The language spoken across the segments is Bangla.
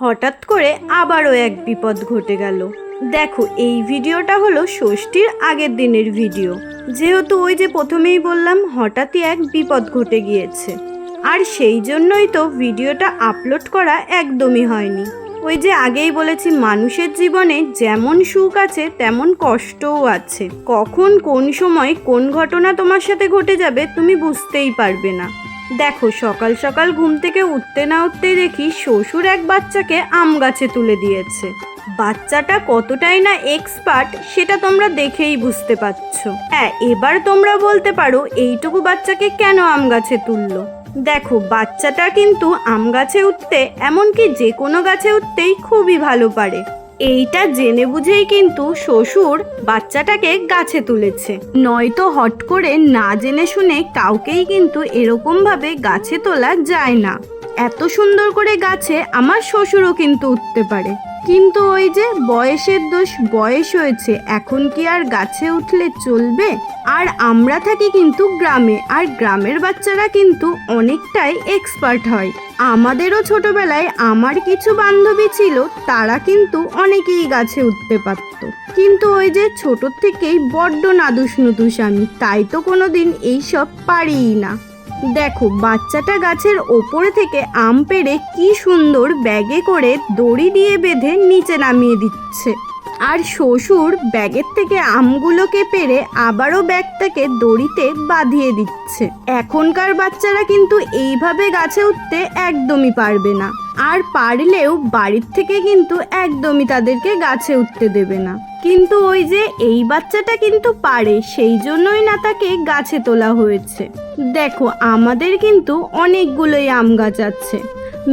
হঠাৎ করে আবারও এক বিপদ ঘটে গেল। দেখো, এই ভিডিওটা হলো ষষ্ঠীর আগের দিনের ভিডিও। যেহেতু ওই যে প্রথমেই বললাম, হঠাৎই এক বিপদ ঘটে গিয়েছে। আর সেই জন্যই তো ভিডিওটা আপলোড করা একদমই হয়নি। ওই যে আগেই বলেছি, মানুষের জীবনে যেমন সুখ আছে, তেমন কষ্টও আছে। কখন কোন সময় কোন ঘটনা তোমার সাথে ঘটে যাবে তুমি বুঝতেই পারবে না। দেখো, সকাল সকাল ঘুম থেকে উঠতে না উঠতেই দেখি শ্বশুর এক বাচ্চাকে আম গাছে তুলে দিয়েছে। বাচ্চাটা কতটাই না এক্সপার্ট সেটা তোমরা দেখেই বুঝতে পারছ। হ্যাঁ এবার তোমরা বলতে পারো এইটুকু বাচ্চাকে কেন আম গাছে তুললো? দেখো, বাচ্চাটা কিন্তু আম গাছে উঠতে এমনকি যে কোনো গাছে উঠতেই খুবই ভালো পারে। এইটা জেনে বুঝেই কিন্তু শ্বশুর বাচ্চাটাকে গাছে তুলেছে। নয়তো হট করে না জেনে শুনে কাউকেই কিন্তু এরকমভাবে গাছে তোলা যায় না। এত সুন্দর করে গাছে আমার শ্বশুরও কিন্তু উঠতে পারে। কিন্তু ওই যে বয়সের দোষ বয়স হয়েছে, এখন কি আর গাছে উঠলে চলবে? আর আমরা থাকি কিন্তু গ্রামে, আর গ্রামের বাচ্চারা কিন্তু অনেকটাই এক্সপার্ট হয়। আমাদেরও ছোটবেলায় আমার কিছু বান্ধবী ছিল, তারা কিন্তু অনেকেই গাছে উঠতে পারত। কিন্তু ওই যে ছোট থেকেই বড্ড নাদুস নুদুস আমি, তাই তো কোনোদিন এইসব পারিই না। দেখো, বাচ্চাটা গাছের ওপরে থেকে আম পেড়ে কি সুন্দর ব্যাগে করে দড়ি দিয়ে বেঁধে নিচে নামিয়ে দিচ্ছে। আর শ্বশুর ব্যাগের থেকে আমগুলোকে পেরে আবারও ব্যাগটাকে দড়িতে বাঁধিয়ে দিচ্ছে। এখনকার বাচ্চারা কিন্তু এইভাবে গাছে উঠতে একদমই পারবে না। আর পারলেও বাড়ির থেকে কিন্তু একদমই তাদেরকে গাছে উঠতে দেবে না। কিন্তু ওই যে এই বাচ্চাটা কিন্তু পারে, সেই জন্যই না তাকে গাছে তোলা হয়েছে। দেখো, আমাদের কিন্তু অনেকগুলোই আম গাছ আছে।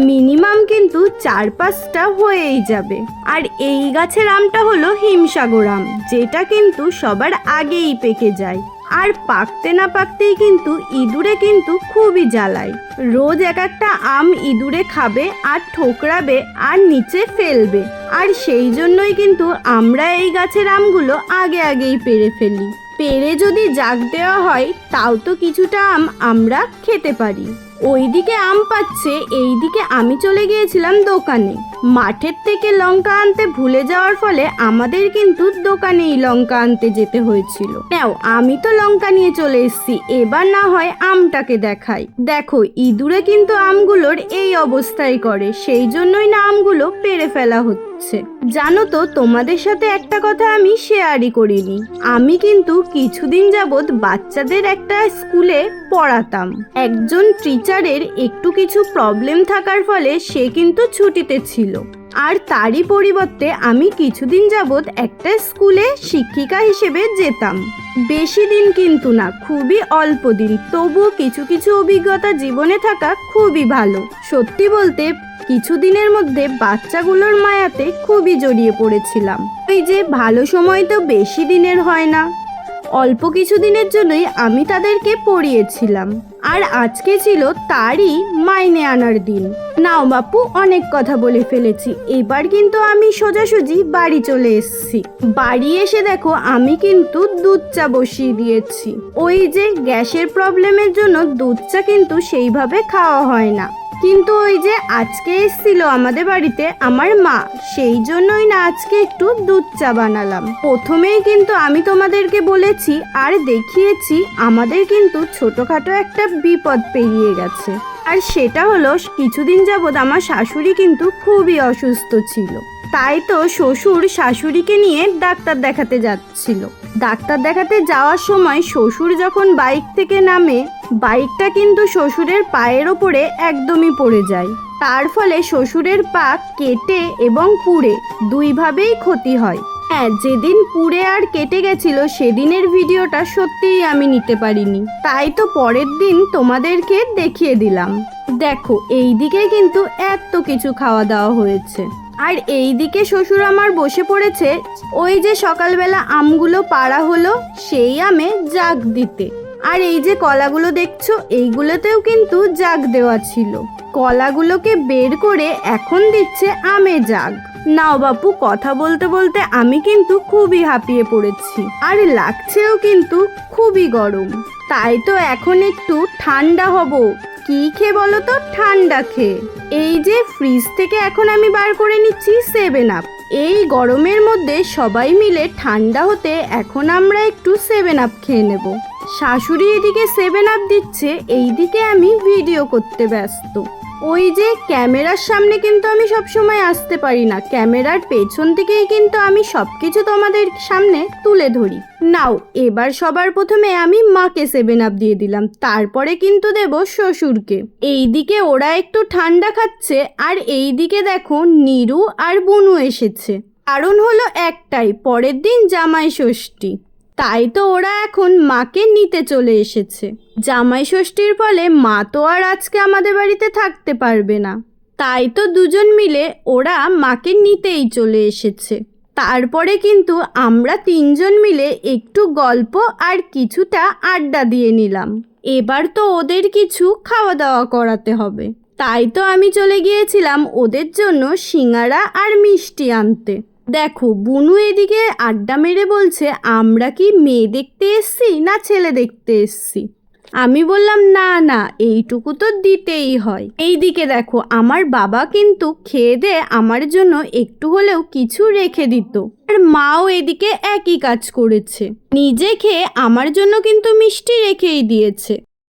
মিনিমাম কিন্তু চার পাঁচটা হয়েই যাবে। আর এই গাছের আমটা হলো হিমসাগর আম, যেটা কিন্তু সবার আগেই পেকে যায়। আর পাকতে না পাকতেই কিন্তু ইঁদুরে কিন্তু খুবই জ্বালায়। রোজ এক একটা আম ইঁদুরে খাবে আর ঠোকরাবে আর নিচে ফেলবে। আর সেই জন্যই কিন্তু আমরা এই গাছের আমগুলো আগে আগেই পেরে ফেলি। পেরে যদি জাগ দেওয়া হয়, তাও তো কিছুটা আম আমরা খেতে পারি। ওইদিকে আম পাচ্ছে, এইদিকে আমি চলে গিয়েছিলাম দোকানে। মাঠের থেকে লঙ্কা আনতে ভুলে যাওয়ার ফলে আমাদের কিন্তু দোকানেই লঙ্কা আনতে যেতে হয়েছিল। নাও, আমি তো লঙ্কা নিয়ে চলে এসেছি, এবার না হয় আমটাকে দেখাই। দেখো, ইঁদুরে কিন্তু আমগুলোর এই অবস্থাই করে, সেই জন্যই না আমগুলো পেরে ফেলা হচ্ছে। জানো তো, তোমাদের সাথে একটা কথা আমি শেয়ারই করিনি। আমি কিন্তু কিছুদিন যাবৎ বাচ্চাদের একটা স্কুলে পড়াতাম। একজন টিচারের একটু কিছু প্রবলেম থাকার ফলে সে কিন্তু ছুটিতে ছিল। আর তারই পরিবর্তে আমি কিছুদিন যাবৎ একটা স্কুলে শিক্ষিকা হিসেবে যেতাম। বেশি দিন কিন্তু না, খুবই অল্প দিন। তবুও কিছু কিছু অভিজ্ঞতা জীবনে থাকা খুবই ভালো। সত্যি বলতে, কিছুদিনের মধ্যে বাচ্চাগুলোর মায়াতে খুবই জড়িয়ে পড়েছিলাম। ওই যে, ভালো সময় তো বেশি দিনের হয় না। অল্প কিছুদিনের জন্যই আমি তাদেরকে পড়িয়েছিলাম। আর আজকে ছিল তারই মাইনে আনার দিন। নাও বাপু, অনেক কথা বলে ফেলেছি। এবার কিন্তু আমি সোজাসুজি বাড়ি চলে এসেছি। বাড়ি এসে দেখো, আমি কিন্তু দুধ চা বসিয়ে দিয়েছি। ওই যে গ্যাসের প্রবলেমের জন্য দুধ চা কিন্তু সেইভাবে খাওয়া হয় না। কিন্তু ওই যে আজকে এসেছিল আমাদের বাড়িতে আমার মা, সেই জন্যই না আজকে একটু দুধ চা বানালাম। প্রথমেই কিন্তু আমি তোমাদেরকে বলেছি আর দেখিয়েছি, আমাদের কিন্তু ছোটখাটো একটা বিপদ পেরিয়ে গেছে। আর সেটা হলো, কিছুদিন যাবৎ আমার শাশুড়ি কিন্তু খুবই অসুস্থ ছিল। তাই তো শ্বশুর শাশুড়িকে নিয়ে ডাক্তার দেখাতে যাচ্ছিল। ডাক্তার দেখাতে যাওয়ার সময় শ্বশুর যখন বাইক থেকে নামে, বাইকটা কিন্তু শ্বশুরের পায়ের ওপরে একদমই পড়ে যায়। তার ফলে শ্বশুরের পা কেটে এবং পুড়ে, দুইভাবেই ক্ষতি হয়। হ্যাঁ যেদিন পুড়ে আর কেটে গেছিল, সেদিনের ভিডিওটা সত্যিই আমি নিতে পারিনি। তাই তো পরের দিন তোমাদেরকে দেখিয়ে দিলাম। দেখো, এই দিকে কিন্তু এত কিছু খাওয়া দাওয়া হয়েছে। আর এই দিকে শ্বশুর আমার বসে পড়েছে, ওই যে সকালবেলা আমগুলো পাড়া হলো, সেই আমে জাগ দিতে। আর এই যে কলাগুলো দেখছ, এইগুলোতেও কিন্তু জাগ দেওয়া ছিল। কলাগুলোকে বের করে এখন দিচ্ছে আমে জাগ। নাও বাপু, কথা বলতে বলতে আমি কিন্তু খুবই হাঁপিয়ে পড়েছি। আর লাগছেও কিন্তু খুবই গরম। তাই তো এখন একটু ঠান্ডা হব। কি খেয়ে বলো তো? ঠান্ডা খেয়ে। এই যে ফ্রিজ থেকে এখন আমি বার করে নিচ্ছি সেভেন আপ এই গরমের মধ্যে সবাই মিলে ঠান্ডা হতে এখন আমরা একটু সেভেন আপ খেয়ে নেব। শাশুড়ি এদিকে সেভেন আপ দিচ্ছে, এইদিকে আমি ভিডিও করতে ব্যস্ত। ওই যে ক্যামেরার সামনে কিন্তু আমি সব সময় আসতে পারি না। ক্যামেরার পেছন থেকেই কিন্তু আমি সব কিছু তোমাদের সামনে তুলে ধরি। নাও, এবার সবার প্রথমে আমি মাকে সেভেন আপ দিয়ে দিলাম। তারপরে কিন্তু দেব শ্বশুরকে। এইদিকে ওরা একটু ঠান্ডা খাচ্ছে, আর এইদিকে দেখো নিরু আর বুনু এসেছে। কারণ হলো একটাই, পরের দিন জামাই ষষ্ঠী। তাই তো ওরা এখন মাকে নিতে চলে এসেছে। জামাই ষষ্ঠীর ফলে মা তো আর আজকে আমাদের বাড়িতে থাকতে পারবে না। তাই তো দুজন মিলে ওরা মাকে নিতেই চলে এসেছে। তারপরে কিন্তু আমরা তিনজন মিলে একটু গল্প আর কিছুটা আড্ডা দিয়ে নিলাম। এবার তো ওদের কিছু খাওয়া দাওয়া করাতে হবে। তাই তো আমি চলে গিয়েছিলাম ওদের জন্য সিঙ্গারা আর মিষ্টি আনতে। দেখো, বুনু এদিকে আড্ডা মেরে বলছে, আমরা কি মেয়ে দেখতে এসছি না ছেলে দেখতে এসছি? আমি বললাম, না না, এইটুকু তো দিতেই হয়। এইদিকে দেখো, আমার বাবা কিন্তু খেয়ে দে আমার জন্য একটু হলেও কিছু রেখে দিত। আর মাও এদিকে একই কাজ করেছে। নিজে খেয়ে আমার জন্য কিন্তু মিষ্টি রেখেই দিয়েছে।